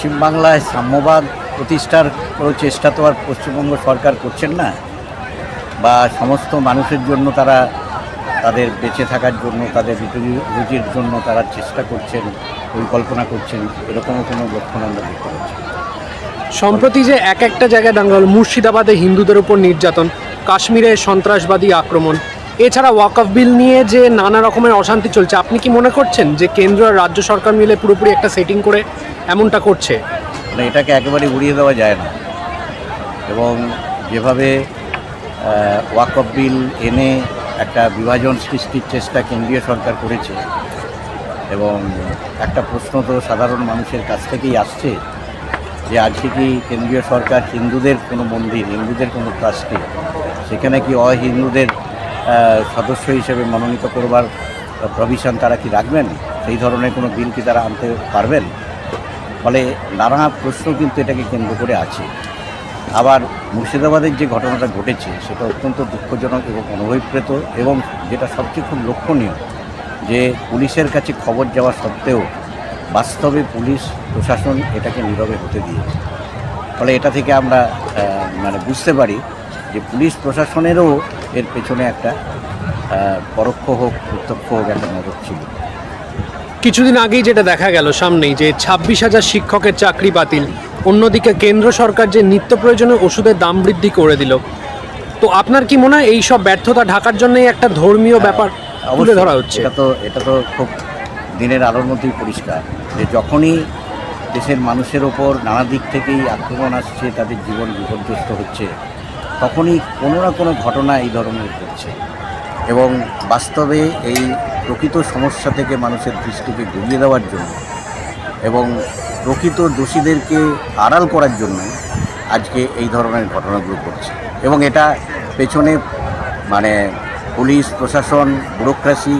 পশ্চিমবাংলায় সাম্যবাদ প্রতিষ্ঠার কোনো চেষ্টা তো আর পশ্চিমবঙ্গ সরকার করছেন না? বা সমস্ত মানুষের জন্য তারা তাদের বেঁচে থাকার জন্য, তাদের রুজির জন্য তারা চেষ্টা করছেন, পরিকল্পনা করছেন, এরকমও কোনো লক্ষণ আমরা দেখতে পাচ্ছি সম্প্রতি যে এক একটা জায়গায় দাঙ্গা মুর্শিদাবাদে হিন্দুদের উপর নির্যাতন, কাশ্মীরে সন্ত্রাসবাদী আক্রমণ এছাড়া ওয়াকফ বিল নিয়ে যে নানা রকমের অশান্তি চলছে, আপনি কি মনে করছেন যে কেন্দ্র আর রাজ্য সরকার মিলে পুরোপুরি একটা সেটিং করে এমনটা করছে? মানে এটাকে একেবারে উড়িয়ে দেওয়া যায় না। এবং যেভাবে ওয়াকফ বিল এনে একটা বিভাজন সৃষ্টির চেষ্টা কেন্দ্রীয় সরকার করেছে এবং একটা প্রশ্ন তো সাধারণ মানুষের কাছ থেকেই আসছে যে আজকে কি কেন্দ্রীয় সরকার হিন্দুদের কোনো মন্দির, হিন্দুদের কোনো ট্রাস্টি, সেখানে কি অহিন্দুদের সদস্য হিসেবে মনোনীত করবার প্রভিশন তারা কি রাখবেন? সেই ধরনের কোনো বিল কি তারা আনতে পারবেন? ফলে নানা প্রশ্ন কিন্তু এটাকে কেন্দ্র করে আছে। আবার মুর্শিদাবাদের যে ঘটনাটা ঘটেছে, সেটা অত্যন্ত দুঃখজনক এবং অনভিপ্রেত এবং যেটা সবচেয়ে খুব লক্ষণীয়, যে পুলিশের কাছে খবর যাওয়া সত্ত্বেও বাস্তবে পুলিশ, প্রশাসন এটাকে নীরবে হতে দিয়েছে। ফলে এটা থেকে আমরা মানে বুঝতে পারি যে পুলিশ প্রশাসনেরও এর পেছনে একটা পরোক্ষ হোক প্রত্যক্ষ হোক একটা মদত ছিল। কিছুদিন আগেই যেটা দেখা গেল সামনেই যে ছাব্বিশ হাজার শিক্ষকের চাকরি বাতিল। অন্যদিকে কেন্দ্র সরকার যে নিত্য প্রয়োজনীয় ওষুধের দাম বৃদ্ধি করে দিল। তো আপনার কি মনে হয় এই সব ব্যর্থতা ঢাকার জন্যই একটা ধর্মীয় ব্যাপার তুলে অবশ্যই, ধরা হচ্ছে? এটা তো এটা তো খুব দিনের আলোর মধ্যেই পরিষ্কার। যে যখনই দেশের মানুষের ওপর নানা দিক থেকেই আক্রমণ আসছে তাদের জীবন বিপর্যস্ত হচ্ছে। তখনই কোনো না কোনো ঘটনা এই ধরনের ঘটছে। এবং বাস্তবে এই প্রকৃত সমস্যা থেকে মানুষের দৃষ্টিকে ঘুরিয়ে দেওয়ার জন্য এবং প্রকৃত দোষীদেরকে আড়াল করার জন্য আজকে এই ধরনের ঘটনাগুলো ঘটছে। এবং এটা পেছনে মানে পুলিশ, প্রশাসন, ব্যুরোক্রাসি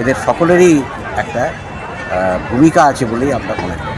এদের সকলেরই একটা ভূমিকা আছে বলেই আমরা মনে করি।